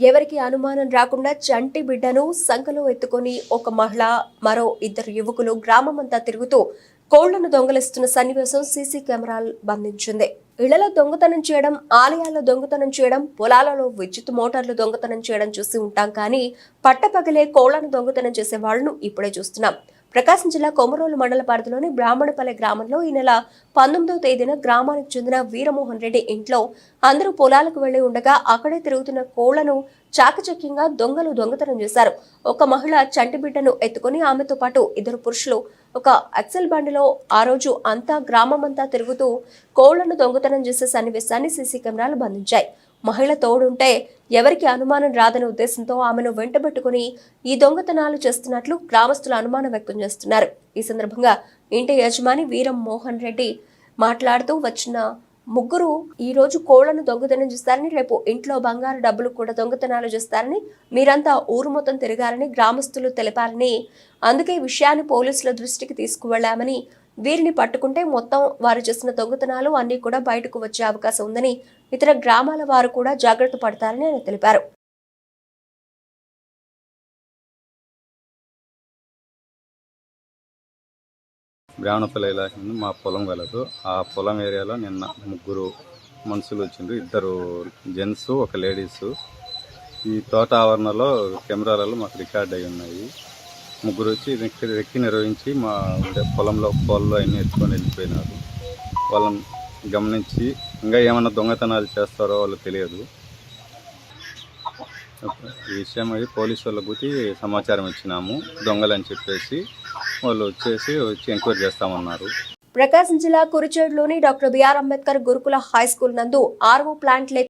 ఎవరికి అనుమానం రాకుండా చంటి బిడ్డను సంఖలో ఎత్తుకొని ఒక మహిళ మరో ఇద్దరు యువకులు గ్రామమంతా తిరుగుతూ కోళ్ళను దొంగలిస్తున్న సన్నివేశం సీసీ కెమెరాలు బంధించింది. ఇళ్ళలో దొంగతనం చేయడం ఆలయాల్లో దొంగతనం చేయడం పొలాలలో విద్యుత్ మోటార్లు దొంగతనం చేయడం చూసి ఉంటాం కానీ పట్టపగలే కోళ్ళను దొంగతనం చేసే వాళ్ళను ఇప్పుడే చూస్తున్నాం. ప్రకాశం జిల్లా కొమరోలు మండల పరిధిలోని బ్రాహ్మణపల్లె గ్రామంలో ఈ నెల పంతొమ్మిదవ తేదీన గ్రామానికి చెందిన వీరమోహన్ రెడ్డి ఇంట్లో అందరూ పొలాలకు వెళ్ళి ఉండగా అక్కడే తిరుగుతున్న కోళ్ళను చాకచక్యంగా దొంగలు దొంగతనం చేశారు. ఒక మహిళ చంటి బిడ్డను ఎత్తుకుని ఆమెతో పాటు ఇద్దరు పురుషులు ఒక అక్సెల్ బండిలో ఆ రోజు అంతా గ్రామమంతా తిరుగుతూ కోళ్ళను దొంగతనం చేసే సన్నివేశాన్ని సీసీ కెమెరాలు బంధించాయి. మహిళ తోడుంటే ఎవరికి అనుమానం రాదనే ఉద్దేశంతో ఆమెను వెంటబెట్టుకుని ఈ దొంగతనాలు చేస్తున్నట్లు గ్రామస్తులు అనుమానం వ్యక్తం చేస్తున్నారు. ఈ సందర్భంగా ఇంటి యజమాని వీరం మోహన్ రెడ్డి మాట్లాడుతూ వచ్చిన ముగ్గురు ఈ రోజు కోళ్ళను దొంగతనం చేస్తారని రేపు ఇంట్లో బంగారు డబ్బులు కూడా దొంగతనాలు చేస్తారని మీరంతా ఊరు మొత్తం తిరగాలని గ్రామస్తులు తెలిపారని అందుకే విషయాన్ని పోలీసుల దృష్టికి తీసుకువెళ్ళామని వీరిని పట్టుకుంటే మొత్తం వారు చేసిన దొంగతనాలు అన్ని కూడా బయటకు వచ్చే అవకాశం ఉందని ఇతర గ్రామాల వారు కూడా జాగ్రత్త పడతారని ఆయన తెలిపారు. బ్రాహ్మణపల్లి ఇలాంటి మా పొలం కలదు ఆ పొలం ఏరియాలో నిన్న ముగ్గురు మనుషులు వచ్చిండ్రు. ఇద్దరు జెంట్స్ ఒక లేడీస్. ఈ తోట ఆవరణలో కెమెరాలలో మాకు రికార్డ్ అయి ఉన్నాయి. ముగ్గురు వచ్చి రెక్కి నిర్వహించి మా పొలంలో పొలంలో అవి అన్నీ ఎత్తుకొని వెళ్ళిపోయినారు. వాళ్ళని గమనించి ఇంకా ఏమైనా దొంగతనాలు చేస్తారో వాళ్ళు తెలియదు. ఈ విషయం అది పోలీసు వాళ్ళ గురించి సమాచారం ఇచ్చినాము. దొంగలని చెప్పేసి వాళ్ళు వచ్చేసి వచ్చి ఎంక్వైరీ చేస్తామన్నారు. ప్రకాశం జిల్లా కురిచేడులోని doctor BR Ambedkar Gurukula high school నందు ఆర్వో ప్లాంట్ లేక